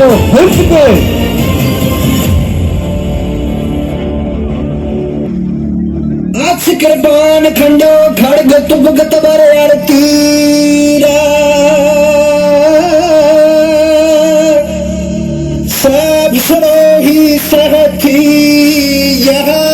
दो हिट के अस कृपान खंडो, खड़ग तुब गतबर यार तीरा। सब सरो ही सहती यहाँ।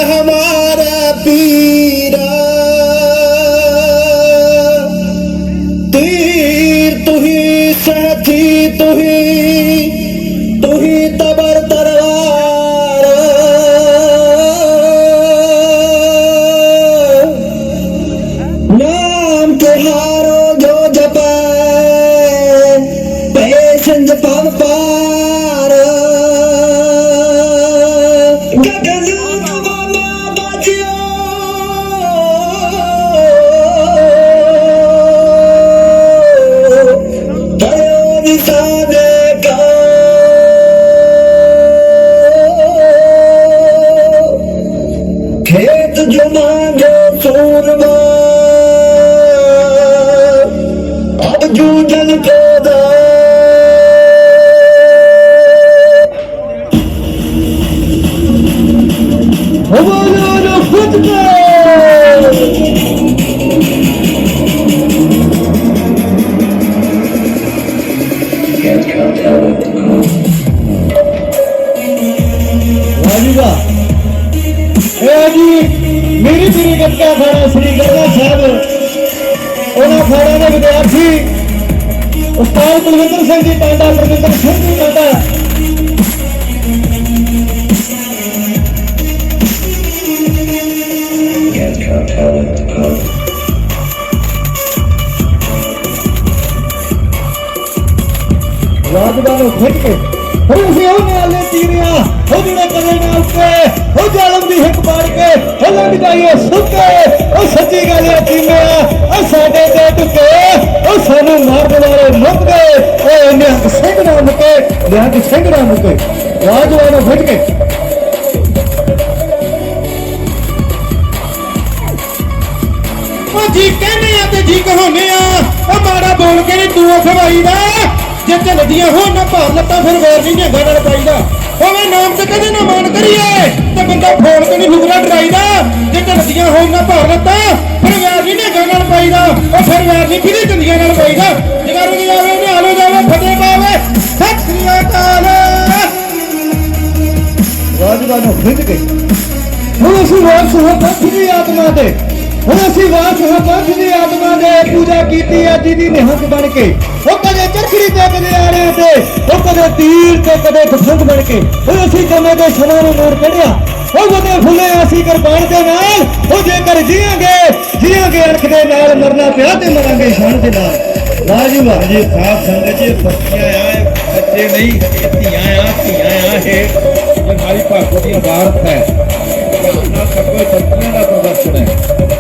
acıma götürme Acı gelip eder Hadi bakalım. ਇਹ ਜੀ ਮੇਰੀ ਮੇਰੀ ਗੱਟਕਾ ਖਾਣਾ ਸ੍ਰੀ ਗਰਗਾ ਸਾਹਿਬ ਉਹਨਾਂ ਖਾਣਾ ਦੇ ਵਿਦਿਆਰਥੀ ਉਸਤਾਦ ਕੁਲਵਿੰਦਰ ਸਿੰਘ ਜੀ ਟਾਂਡਾ ਪ੍ਰਵਿੰਦਰ ਸਿੰਘ ਜੀ ਟਾਂਡਾ ਰਾਜਦਾ ਨੂੰ ਖਿੱਚ ਕੇ ਹੋ ਅਸੀਂ ਉਹ ਨਾਲੇ ਤੀਰਿਆ ਹੋ ਜਿਹੜੇ ਕਦੇ ਪਾੜ ਕੇ ਸੁੱਕੇ ਉਹ ਸੱਚੀ ਗੱਲ ਹੈ ਕੀਮਿਆ ਉਹ ਸਾਡੇ ਤੇ ਟੁਕੇ ਉਹ ਸਾਨੂੰ ਮਾਰਨ ਵਾਲੇ ਮੁੱਕ ਗਏ। ਓਏ ਨਿਹੰਗ ਸਿੰਘ ਨਾ ਮੁੱਕੇ, ਨਿਹੰਗ ਸਿੰਘ ਨਾ ਮੁੱਕੇ ਰਾਜਵਾ ਨੂੰ ਖਿੱਚ ਜੀ ਕਹਿੰਦੇ ਆ ਤੇ ਜੀ ਕਹਾਉਂਦੇ ਆ, ਉਹ ਮਾੜਾ ਬੋਲ ਕੇ ਨਹੀਂ ਤੂੰ ਖਵਾਈ ਦਾ ਜੇ ਝਲਦੀਆਂ ਹੋ ਨਾ ਭਾਰ ਲੱਤਾਂ, ਫਿਰ ਵੈਰ ਨਹੀਂ ਨਿਹੰਗਾ ਨਾਲ ਪਾਈਦਾ। ਹੋਵੇ ਨਾਮ ਤੇ ਕਦੇ ਨਾ ਮਾਨ ਕਰੀਏ, ਤੇ ਬੰਦਾ ਫੋਨ ਤੇ ਨਹੀਂ ਫੁਗਰਾ ਡਰਾਈਦਾ। ਜੇ ਝਲਦੀਆਂ ਹੋ ਨਾ ਭਾਰ ਫਿਰ ਵੈਰ ਨਹੀਂ ਨਿਹੰਗਾ ਨਾਲ ਪਾਈਦਾ। ਉਹ ਫਿਰ ਵੈਰ ਨਹੀਂ ਕਿਹਦੀ ਚੰਦੀਆਂ ਨਾਲ ਪਾਈਦਾ? ਜਗਰ ਨੂੰ ਜਾਵੇ ਨਿਹਾਲੋ ਜਾਵੇ ਫਤਿਹ ਪਾਵੇ। ਸਤਿ ਅਕਾਲ। ਰਾਜਵਾ ਖਿੱਚ ਕੇ। ਹੁਣ ਅਸੀਂ ਵਾਸ ਹਾਂ ਪੰਥ ਦੀ ਆਤਮਾ ਤੇ। ਹੁਣ ਅਸੀਂ ਵਾਸ ਹਾਂ ਪੰਥ ਦੀ ਆਤਮਾ ਦੇ ਪੂਜਾ ਕੀਤੀ ਆ ਜਿਹਦੀ ਨਿਹੰਗ ਬਣ ਕੇ। ਉਹ ਕਦੇ ਚਰਖੜੀ ਤੇ, ਕਦੇ ਆੜਿਆਂ ਤੇ। ਉਹ ਕਦੇ ਤੀਰ ਤੇ, ਕਦੇ ਖਸੰਦ ਬਣ ਕੇ। ਹੁਣ ਅਸੀਂ ਜਮੇ ਦੇ ਸਮਾਂ ਨੂੰ ਮੋੜ ਕੱਢਿਆ ਉਹ ਉਹਦੇ ਫੁੱਲੇ ਅਸੀਂ ਕਿਰਪਾਨ ਦੇ ਨਾਲ ਉਹ ਜੇਕਰ ਜੀਵਾਂਗੇ ਜੀਵਾਂਗੇ ਅਣਖ ਦੇ ਨਾਲ ਮਰਨਾ ਪਿਆ ਤੇ ਮਰਾਂਗੇ ਸ਼ਾਨ ਦੇ ਨਾਲ। ਰਾਜਵਾ ਜੀ ਸਾਧ ਸੰਗਤ ਜੀ ਬੱਚੀਆਂ ਆ ਬੱਚੇ ਨਹੀਂ ਧੀਆਂ ਆ ਧੀਆਂ ਆ ਇਹ। ਇਹ ਮਾਰੀ ਭਾਗੋ ਦੀ ਬਾਰਤ ਹੈ। ਸਭੋ ਸ਼ਕਤੀਆਂ ਦਾ ਪ੍ਰਦਰਸ਼ਨ ਹੈ।